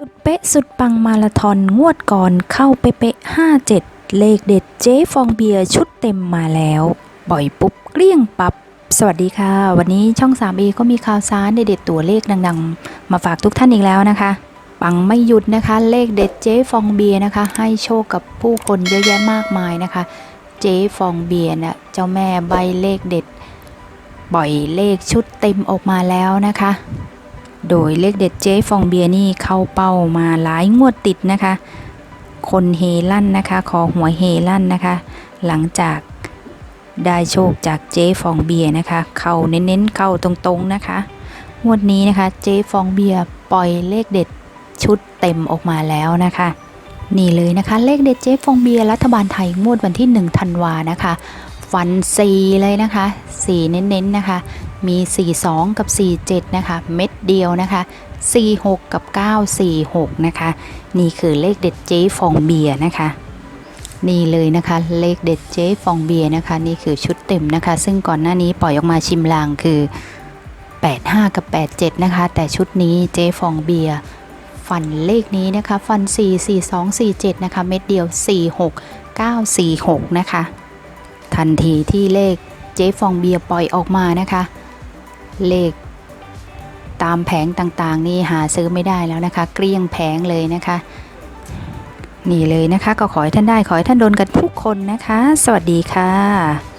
สุดเป๊ะสุดปังมาราธอนงวดก่อนเข้าเป๊ะๆห้าเจ็ดเลขเด็ดเจ๊ฟองเบียร์ชุดเต็มมาแล้ว บ่อยปุ๊บเกลี้ยงปับ สวัสดีค่ะ วันนี้ช่อง 3 a ก็มีข่าวสารเด็ดๆตัวเลขดังๆ มาฝากทุกท่านอีกแล้วนะคะ ปังไม่หยุดนะคะ เลขเด็ดเจ๊ฟองเบียร์นะคะ ให้โชคกับผู้คนเยอะแยะมากมายนะคะ เจ๊ฟองเบียร์นะเจ้าแม่ใบเลขเด็ด บ่อยเลขชุดเต็มออกมาแล้วนะคะ โดยเลขเด็ดเจ๊ฟองเบียนี่เข้าเป้ามาหลายงวดติดนะคะ คนเฮลั่นนะคะ ขอหวยเฮลั่นนะคะ หลังจากได้โชคจากเจ๊ฟองเบียนะคะ เข้าเน้นๆเข้าตรงๆนะคะ งวดนี้นะคะ เจ๊ฟองเบียปล่อยเลขเด็ดชุดเต็มออกมาแล้วนะคะ นี่เลยนะคะ เลขเด็ดเจ๊ฟองเบียรัฐบาลไทยงวดวันที่1ธันวานะคะฟัน4เลยนะคะ4เน้นๆนะคะ มี 42 กับ 47 นะคะ เม็ดเดียวนะคะ 46 กับ 946 นะคะ นี่คือเลขเด็ดเจ๊ฟองเบียร์นะคะ นี่เลยนะคะ เลขเด็ดเจ๊ฟองเบียร์นะคะ นี่คือชุดเต็มนะคะ ซึ่งก่อนหน้านี้ปล่อยออกมาชิมลางคือ 85 กับ 87 นะคะ แต่ชุดนี้เจ๊ฟองเบียร์ฟันเลขนี้นะคะ ฟัน 4 42 47 นะคะ เม็ดเดียว 46 946 นะคะ ทันทีที่เลขเจ๊ฟองเบียร์ปล่อยออกมานะคะ เลขตามแผงต่างๆ นี่หาซื้อไม่ได้แล้วนะคะ เกลี้ยงแผงเลยนะคะ นี่เลยนะคะ ก็ขอให้ท่านได้ขอให้ท่านโดนกันทุกคนนะคะ สวัสดีค่ะ